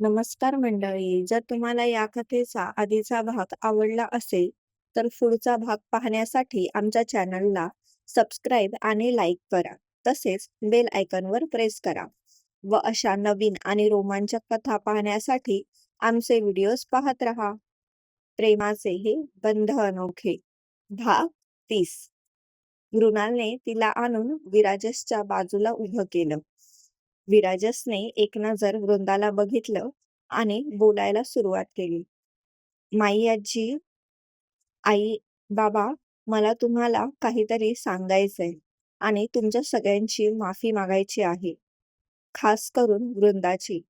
नमस्कार मंडळी. जर तुम्हाला या कथेचा आधीचा भाग आवडला असेल, तर पुढचा भाग पाहण्यासाठी आमच्या चॅनलला सबस्क्राईब आणि लाईक करा. तसेच बेल आयकॉनवर प्रेस करा व अशा नवीन आणि रोमांचक कथा पाहण्यासाठी आमचे व्हिडिओज पाहत राहा प्रेमाचे हे बंध अनोखे भाग तीस मृणालने तिला आणून विराजसच्या बाजूला उभं केलं. विराजसने एक नजर वृंदाला बघितलं आणि बोलायला सुरुवात केली. माई आजी, आई, बाबा मला तुम्हाला काहीतरी सांगायचंय आणि तुमच्या सगळ्यांची माफी मागायची आहे. खास करून वृंदाची.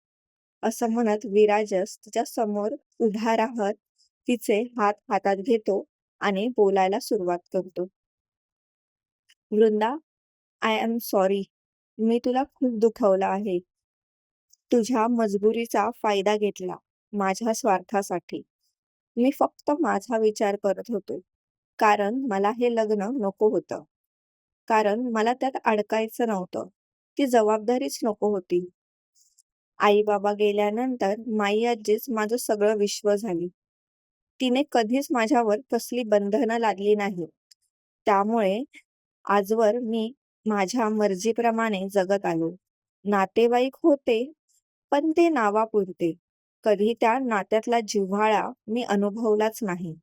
असं म्हणत विराजस तिच्या समोर उभा राहत तिचे हात हातात घेतो आणि बोलायला सुरुवात करतो. Vrinda, I am sorry. मी तुला खूप दुखवलं आहे. तुझ्या मजबुरीचा फायदा घेतला माझ्या स्वार्थासाठी. मी फक्त माझा विचार करत होतो. कारण मला हे लग्न नको होतं. कारण मला त्यात अडकायचं नव्हतं. ती जबाबदारीच नको होती. आई बाबा गेल्यानंतर माई आजीच माझं सगळं विश्व झाली. तिने कधीच माझ्यावर कसली बंधनं लादली नाही त्यामुळे आजवर मी माझ्या मर्जीप्रमाणे जगत आलो. नातेवाईक होते, पण ते नावापुरते. कधी त्या नात्यातला जिव्हाळा मी अनुभवलाच नाही.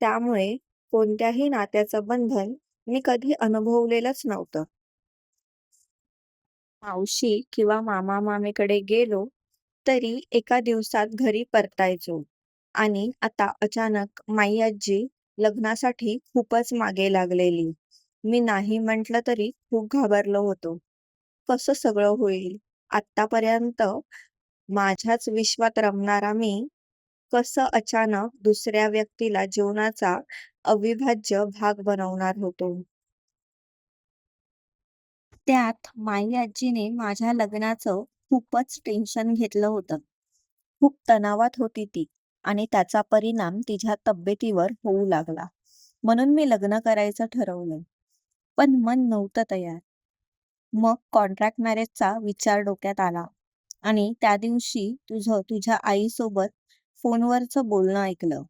त्यामुळे कोणत्याही नात्याचं बंधन मी कधी अनुभवलेलंच नव्हतं. मावशी किंवा मामा मामेकडे गेलो तरी एका दिवसात घरी परतायचो. आणि आता अचानक माई आजी लग्नासाठी खूपच मागे लागलेली. मी नाही म्हटलं तरी खूप घाबरलो होतो. कसं सगळं होईल? आतापर्यंत माझ्याच विश्वात रमणारा मी कसं अचानक दुसऱ्या व्यक्तीला जीवनाचा अविभाज्य भाग बनवणार होतो. त्यात माई आजीने माझ्या लग्नाचं खूपच टेन्शन घेतलं होतं. खूप तणावात होती ती आणि त्याचा परिणाम तिच्या तब्येतीवर होऊ लागला. म्हणून मी लग्न करायचं ठरवलं. पण मन नव्हतं तयार. मग कॉन्ट्रॅक्ट मॅरेजचा विचार डोक्यात आला आणि त्या दिवशी तुझं तुझ्या आईसोबत फोनवरचं बोलणं ऐकलं.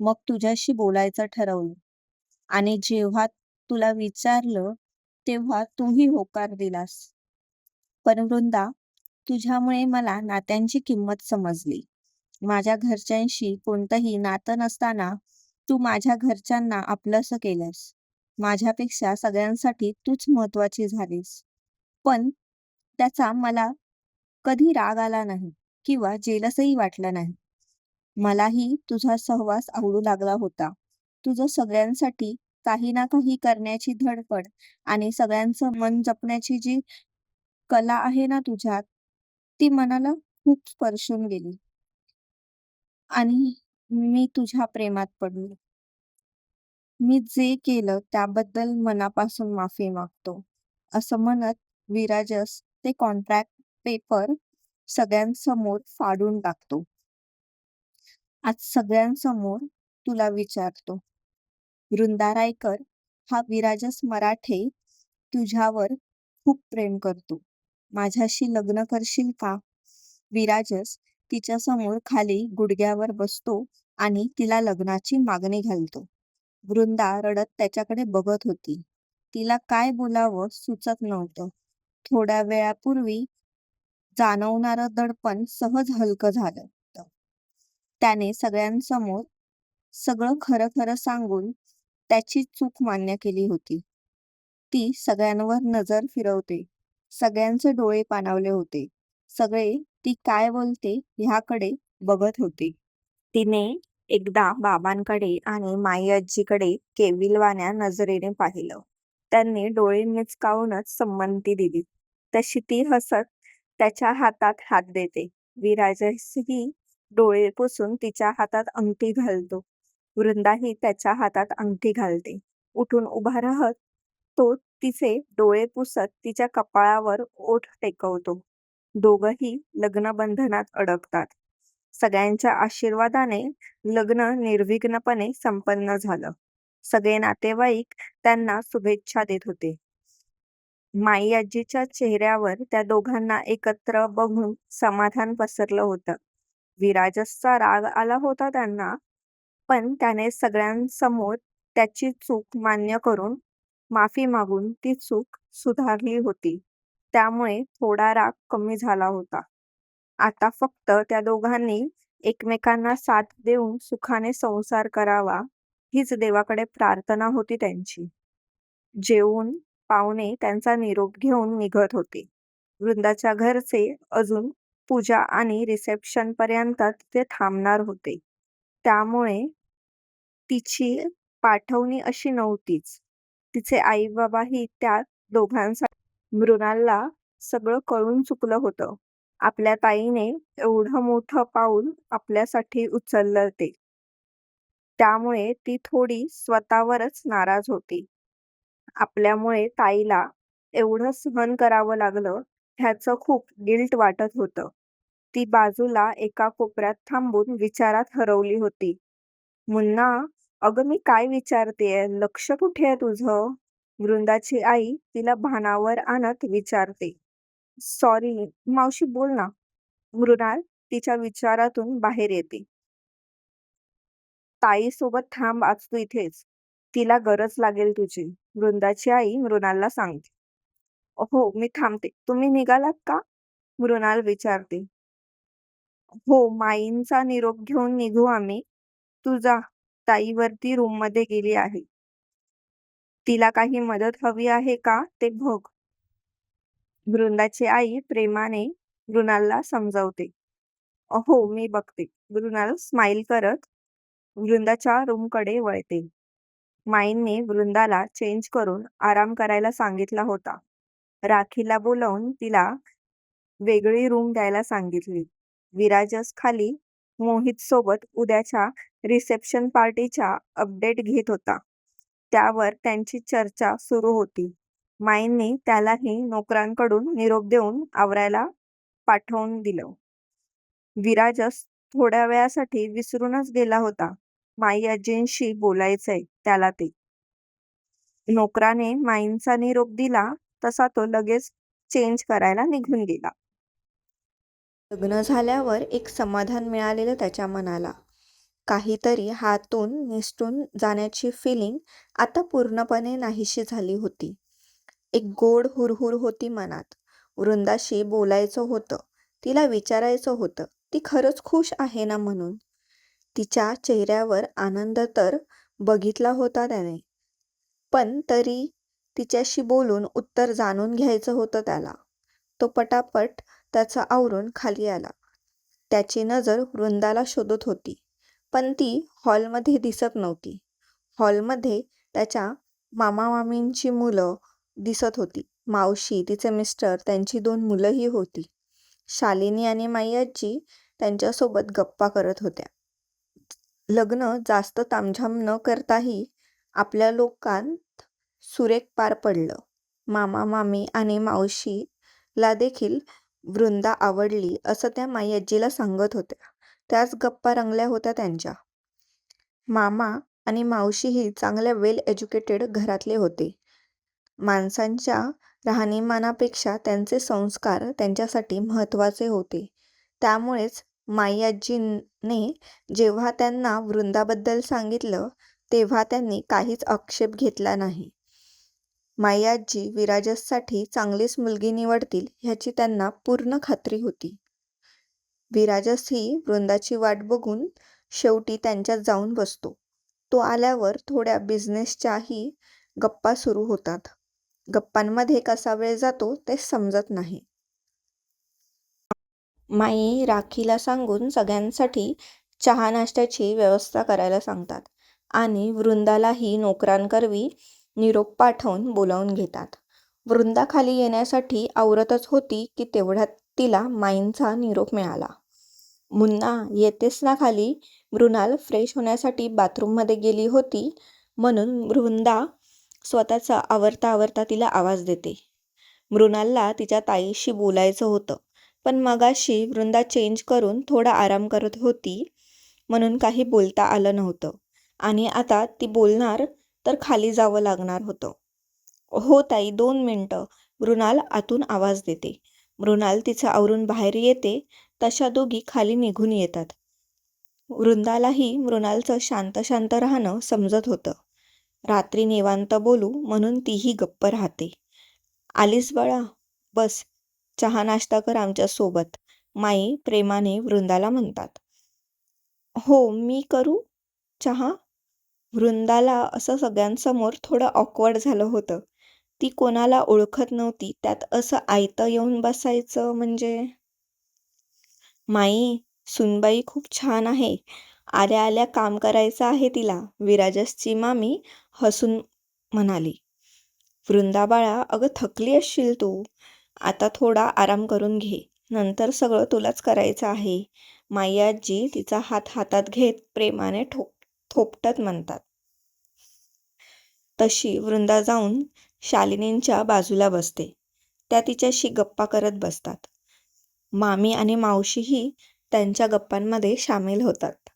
मग तुझ्याशी बोलायचं ठरवलं. आणि जेव्हा तुला विचारलं तेव्हा तूही होकार दिलास. पण वृंदा, तुझ्यामुळे मला नात्यांची किंमत समजली. माझ्या घरच्यांशी कोणतंही नातं नसताना तू माझ्या घरच्यांना आपलंसं केलंस. माझ्यापेक्षा सगळ्यांसाठी तूच महत्वाची झालीस. पण त्याचा मला कधी राग आला नाही किंवा जेलसही वाटलं नाही. मलाही तुझा सहवास आवडू लागला होता. तुझं सगळ्यांसाठी काही ना काही करण्याची धडपड आणि सगळ्यांचं मन जपण्याची जी कला आहे ना तुझ्यात, ती मनाला खूप स्पर्शून गेली. आणि मी तुझ्या प्रेमात पडलो. मी जे केलं त्याबद्दल मनापासून माफी मागतो. असं म्हणत विराजस ते कॉन्ट्रॅक्ट पेपर सगळ्यांसमोर फाडून टाकतो. आज सगळ्यांसमोर तुला विचारतो. वृंदा रायकर हा विराजस मराठे तुझ्यावर खूप प्रेम करतो. माझ्याशी लग्न करशील का? विराजस तिच्यासमोर खाली गुडघ्यावर बसतो आणि तिला लग्नाची मागणी घालतो. वृंदा रडत त्याच्याकडे बघत होती. तिला काय बोलावं सुचत नव्हतं. थोड्या वेळापूर्वी जाणवणारं दडपण सहज हलकं झालं त्याने सगळ्यांसमोर सगळं खरं खरं सांगून त्याची चूक मान्य केली होती. ती सगळ्यांवर नजर फिरवते. सगळ्यांचे डोळे पाणावले होते. सगळे ती काय बोलते ह्याकडे बघत होते. तिने एकदा बाबांकडे आणि माई आजीकडे केविलवाण्या नजरेने पाहिलं. त्यांनी डोळे मिचकावूनच संमती दिली. तशी ती हसत त्याच्या हातात हात देते. विराजही डोळे पुसून तिच्या हातात अंगठी घालतो. वृंदाही त्याच्या हातात अंगठी घालते. उठून उभा राहत तो तिचे डोळे पुसत तिच्या कपाळावर ओठ टेकवतो. दोघंही लग्नबंधनात अडकतात. सगळ्यांच्या आशीर्वादाने लग्न निर्विघ्नपणे संपन्न झालं. सगळे नातेवाईक त्यांना शुभेच्छा देत होते. माई आजीच्या चेहऱ्यावर त्या दोघांना एकत्र बघून समाधान पसरलं होतं. विराजसचा राग आला होता त्यांना पण त्याने सगळ्यांसमोर त्याची चूक मान्य करून माफी मागून ती चूक सुधारली होती त्यामुळे थोडा राग कमी झाला होता आता फक्त त्या दोघांनी एकमेकांना साथ देऊन सुखाने संसार करावा हीच देवाकडे प्रार्थना होती त्यांची. जेवून पाहुणे त्यांचा निरोप घेऊन निघत होते. वृंदाच्या घरचे अजून पूजा आणि रिसेप्शन पर्यंत तिथे थांबणार होते. त्यामुळे तिची पाठवणी अशी नव्हतीच. तिचे आई बाबाही त्या दोघांसाठी मृणालला सगळं कळून चुकलं होतं. आपल्या ताईने एवढं मोठं पाऊल आपल्यासाठी उचललं ते. त्यामुळे ती थोडी स्वतःवरच नाराज होती. आपल्यामुळे ताईला एवढं सहन करावं लागलं ह्याचं खूप गिल्ट वाटत होतं. ती बाजूला एका कोपऱ्यात थांबून विचारात हरवली होती. मुन्ना अगं मी काय विचारतेय? लक्ष कुठे आहे तुझं? वृंदाची आई तिला भानावर आणत विचारते. सॉरी मावशी बोल ना. मृणाल तिच्या विचारातून बाहेर येते. ताई सोबत थांब आज तू इथेच. तिला गरज लागेल तुझी. वृंदाची आई मृणालला सांगते. हो मी थांबते. तुम्ही निघालात का? मृणाल विचारते. हो माईंचा निरोप घेऊन निघू आम्ही. तुझा ताईवरती रूममध्ये गेली आहे. तिला काही मदत हवी आहे का? ते बघ. वृंदाची आई प्रेमाने मृणालला समजावते. अहो मी बघते. मृणाल स्माइल करत वृंदाच्या रूमकडे वळते. माईंनी वृंदाला चेंज करून आराम करायला सांगितला होता. राखीला बोलावून तिला वेगळी रूम द्यायला सांगितली. विराजस खाली मोहित सोबत उद्याच्या रिसेप्शन पार्टीच्या अपडेट घेत होता. त्यावर त्यांची चर्चा सुरू होती. माईंनी त्यालाही नोकरांकडून निरोप देऊन आवरायला पाठवून दिलं. विराजस थोड्या वेळासाठी विसरूनच गेला होता. माई आजींशी बोलायचंय त्याला ते. नोकराने माईंचा निरोप दिला तसा तो लगेच चेंज करायला निघून गेला. लग्न झाल्यावर एक समाधान मिळालेलं त्याच्या मनाला. काहीतरी हातून निसटून जाण्याची फिलिंग आता पूर्णपणे नाहीशी झाली होती. एक गोड हुरहुर होती मनात. वृंदाशी बोलायचं होतं. तिला विचारायचं होतं ती खरंच खुश आहे ना म्हणून? तिच्या चेहऱ्यावर आनंद तर बघितला होता त्याने. पण तरी तिच्याशी बोलून उत्तर जाणून घ्यायचं होतं त्याला. तो पटापट त्याचा आवरून खाली आला. त्याची नजर वृंदाला शोधत होती. पण ती हॉलमध्ये दिसत नव्हती. हॉलमध्ये त्याच्या मामा मामींची मुलं दिसत होती. मावशी तिचे मिस्टर त्यांची दोन मुलंही होती. शालिनी आणि माई आजी त्यांच्यासोबत गप्पा करत होत्या. लग्न जास्त तामझाम न करताही आपल्या लोकांत सुरेख पार पडलं. मामा मामी आणि मावशीला देखील वृंदा आवडली असं त्या माई आजीला सांगत होत्या. त्याच गप्पा रंगल्या होत्या त्यांच्या. मामा आणि मावशीही चांगल्या वेल एज्युकेटेड घरातले होते. माणसांच्या राहणीमानापेक्षा त्यांचे संस्कार त्यांच्यासाठी महत्त्वाचे होते. त्यामुळेच माई जेव्हा त्यांना वृंदाबद्दल सांगितलं तेव्हा त्यांनी काहीच आक्षेप घेतला नाही. माई विराजससाठी चांगलीच मुलगी निवडतील ह्याची त्यांना पूर्ण खात्री होती. विराजस ही वृंदाची वाट बघून शेवटी त्यांच्यात जाऊन बसतो. तो आल्यावर थोड्या बिझनेसच्याही गप्पा सुरू होतात. गप्पांमध्ये कसा वेळ जातो ते समजत नाही. माई राखीला सांगून सगळ्यांसाठी चहा नाश्त्याची व्यवस्था करायला सांगतात आणि वृंदालाही नोकरांकरवी निरोप पाठवून बोलावून घेतात. वृंदा खाली येण्यासाठी आवरतच होती की तेवढ्यात तिला माईंचा निरोप मिळाला. मुन्ना येतेस ना खाली मृणाल फ्रेश होण्यासाठी बाथरूममध्ये गेली होती म्हणून वृंदा स्वतःचा आवरता आवरता तिला आवाज देते. मृणालला तिच्या ताईशी बोलायचं होतं पण मगाशी वृंदा चेंज करून थोडा आराम करत होती म्हणून काही बोलता आलं नव्हतं आणि आता ती बोलणार तर खाली जावं लागणार होतं. हो ताई दोन मिनटं मृणाल आतून आवाज देते. मृणाल तिचं आवरून बाहेर येते तशा दोघी खाली निघून येतात. वृंदालाही मृणालचं शांत शांत राहणं समजत होतं. रात्री निवांत बोलू म्हणून तीही गप्प राहते. आलीस बाळा बस. चहा नाश्ता कर आमच्यासोबत माई प्रेमाने वृंदाला म्हणतात. हो मी करू? चहा? वृंदाला असं सगळ्यांसमोर थोडं ऑकवर्ड झालं होतं. ती कोणाला ओळखत नव्हती. त्यात असं आयतं येऊन बसायचं म्हणजे? माई सुनबाई खूप छान आहे. आल्या आल्या काम करायचं आहे तिला. विराजसची मामी हसून म्हणाली वृंदा बाळा अगं थकली असशील तू. आता थोडा आराम करून घे. नंतर सगळं तुलाच करायचं आहे. माई आजी तिचा हात हातात घेत प्रेमाने ठोप थोपटत म्हणतात. तशी वृंदा जाऊन शालिनींच्या बाजूला बसते. त्या तिच्याशी गप्पा करत बसतात. मामी आणि मावशीही त्यांच्या गप्पांमध्ये सामील होतात.